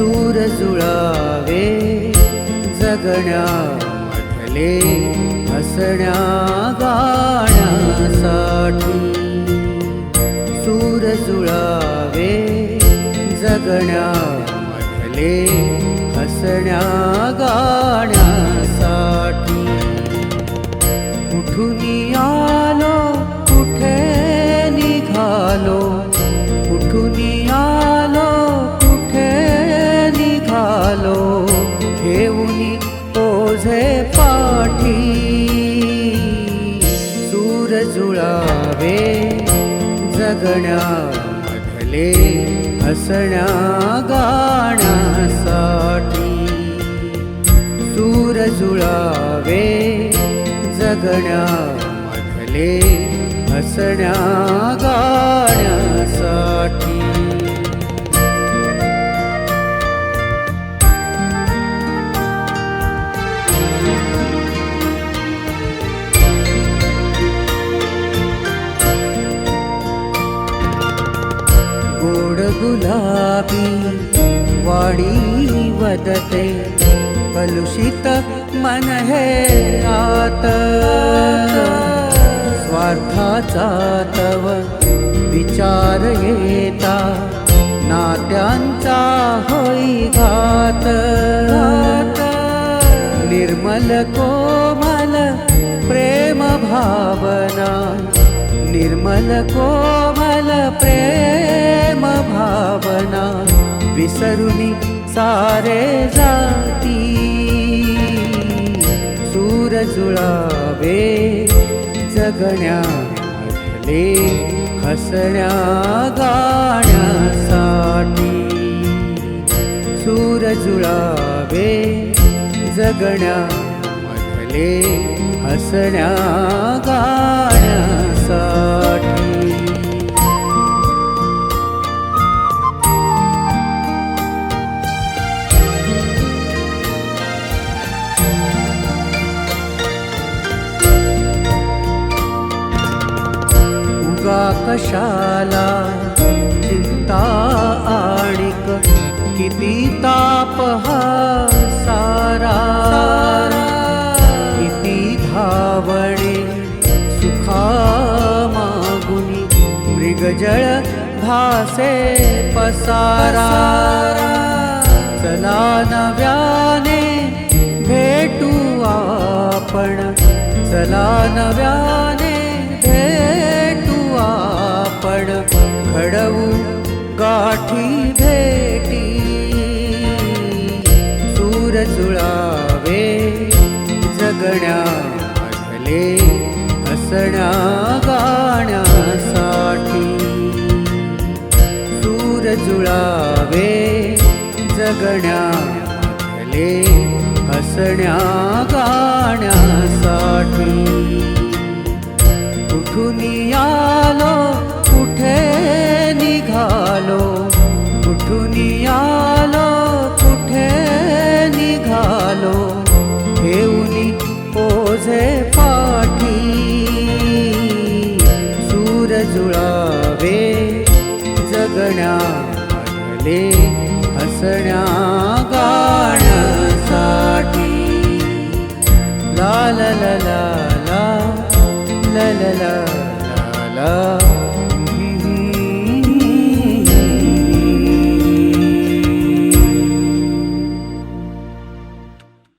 सूर सुळावे जगण्या म्हटले हसण्या गाण्यासाठी. सूर सुळावे जगण्या म्हटले हसण्या गा ओझे पाठी सूर जुळावे जगण्यामधले हसण्या गाण्यासाठी. सूर जुळावे जगण्यामधले हसण्या गाण्यासाठी. गुलाबी वाडी वदते कलुषित मन हे आत। स्वार्थाचा तव विचार येता नात्यांचा होई घात। निर्मल कोमल प्रेम भावना निर्मल कोमल प्रेम भावना विसरुनी सारे जाती. सूर जुळावे जगण्यामधले हसण्या गाण्यासाठी. सूर जुळावे जगण्यामधले हसण्या गा कशाला चिंता आणिक किती ताप हा सारा? किती धावणे सुखा मागुनी मृगजळ भासे पसारा? चला नव्याने घडवू गाठी भेटी. सूर जुळावे जगण्यामधले हसण्या गाण्यासाठी. सूर जुळावे जगण्यामधले हसण्या गाण्यासाठी. कुठून या চলে